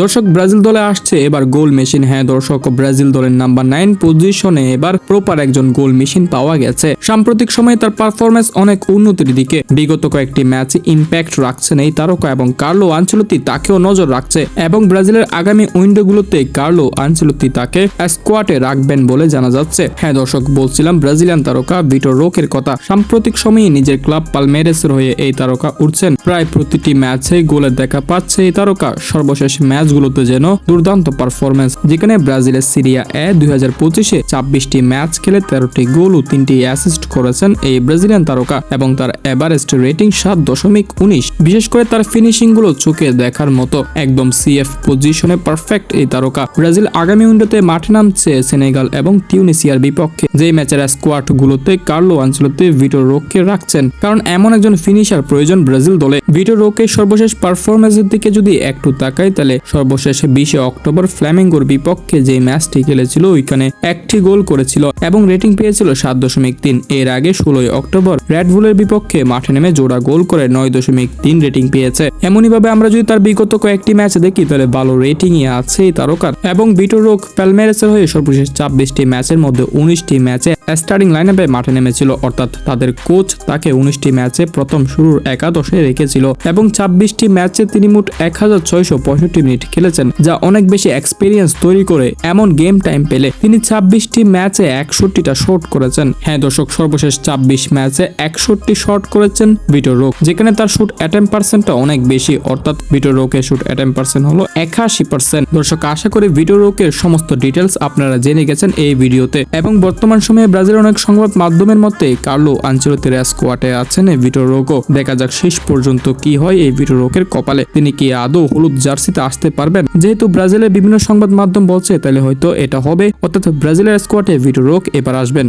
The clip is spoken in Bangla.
দর্শক, ব্রাজিল দলে আসছে। এবার গোল মেশিন হ্যাঁ দর্শক, ব্রাজিল দলের নাম্বার নাইন পজিশনে এবার প্রপার একজন গোল মেশিন পাওয়া গেছে। সাম্প্রতিক সময়ে তার পারফরমেন্স অনেক উন্নতির দিকে। বিগত কয়েকটি ম্যাচে ইম্প্যাক্ট রাখছেন এই তারকা এবং কার্লো আঞ্চলতি তাকেও নজর রাখছে এবং ব্রাজিলের আগামী উইন্ডোগুলোতে কার্লো আঞ্চলতি তাকে স্কোয়াডে রাখবেন বলে জানা যাচ্ছে। হ্যাঁ দর্শক, বলছিলাম ব্রাজিলিয়ান তারকা ভিটোর রোকের কথা। সাম্প্রতিক সময়ে নিজের ক্লাব পালমেরেসের হয়ে এই তারকা উঠছেন। প্রায় প্রতিটি ম্যাচে গোলের দেখা পাচ্ছে এই তারকা। সর্বশেষ ম্যাচগুলোতে যেন দুর্দান্ত পারফরমেন্স যেখানে ব্রাজিলের সিরিয়া এ দুই হাজার পঁচিশে ছাব্বিশটি ম্যাচ খেলে তেরোটি গোল ও তিনটি অ্যাসিস্ট করেছেন এই ব্রাজিলিয়ান তারকা এবং তার এভারেস্ট রেটিং সাত দশমিক উনিশ। বিশেষ করে তার ফিনিশিংগুলো চোখে দেখার মতো। একদম সিএফ পজিশনে পারফেক্ট এই তারকা। ব্রাজিল আগামী উইন্ডোতে মাঠে নামছে সেনেগাল এবং টিউনিসিয়ার বিপক্ষে। যে ম্যাচের স্কোয়াড গুলোতে কার্লো আঞ্চলতে ভিটো রোককে রাখছেন। কারণ এমন একজন ফিনিশার প্রয়োজন ব্রাজিল দলে। ভিটো রোকের সর্বশেষ পারফরমেন্সের দিকে যদি একটু তাকাই, তাহলে সর্বশেষ বিশে অক্টোবর ফ্ল্যামিঙ্গোর বিপক্ষে যে ম্যাচটি খেলেছিল, ওইখানে একটি গোল করেছিল এবং রেটিং পেয়েছিল সাত দশমিক তিন। এর আগে ষোলোই অক্টোবর রেডবুলের বিপক্ষে মাঠে নেমে জোড়া গোল করে নয় দশমিক তিন রেটিং পেয়েছে। এমনই ভাবে আমরা যদি তার বিগত কয়েকটি ম্যাচ দেখি, তাহলে ভালো রেটিংই আছে এই তারকার। এবং ভিটো রোক প্যালমেরেসের হয়ে সর্বশেষ ছাব্বিশটি ম্যাচের মধ্যে উনিশটি ম্যাচে স্টার্টিং লাইন আপে মাঠে নেমেছিল, অর্থাৎ তাদের কোচ তাকে উনিশটি ম্যাচে প্রথম শুরুর একাদশে রেখেছিল। এবং ছাব্বিশটি ম্যাচে তিনি মোট এক হাজার ছয়শো পঁয়ষট্টি মিনিট খেলেছেন, যা অনেক বেশি এক্সপিরিয়েন্স তৈরি করে এমন গেম টাইম পেলে। তিনি ছাব্বিশটি ম্যাচে একষট্টিটা শট করেছেন। হ্যাঁ দর্শক, সর্বশেষ ছাব্বিশ ম্যাচে একষট্টি শট করেছেন ভিটোর রোক যেখানে তার শুট অ্যাটেম্প পার্সেন্টটা অনেক বেশি, অর্থাৎ ভিটোর রোকের শুট অ্যাটেম্প পার্সেন্ট হলো একাশি পার্সেন্ট দর্শক, আশা করি ভিডিও রোকের সমস্ত ডিটেলস আপনারা জেনে গেছেন এই ভিডিওতে। এবং বর্তমান সময়ে ব্রাজিলের অনেক সংবাদ মাধ্যমের মতে কার্লো আঞ্চলতের স্কোয়াডে আছেন এই ভিটো রোগও দেখা যাক শেষ পর্যন্ত কি হয় এই ভিটো রোকের কপালে। তিনি কি আদৌ হলুদ জার্সিতে আসতে পারবেন। যেহেতু ব্রাজিলের বিভিন্ন সংবাদ মাধ্যম বলছে, তাহলে হয়তো এটা হবে। অর্থাৎ ব্রাজিলের স্কোয়াডে ভিটো রোক এবার আসবেন।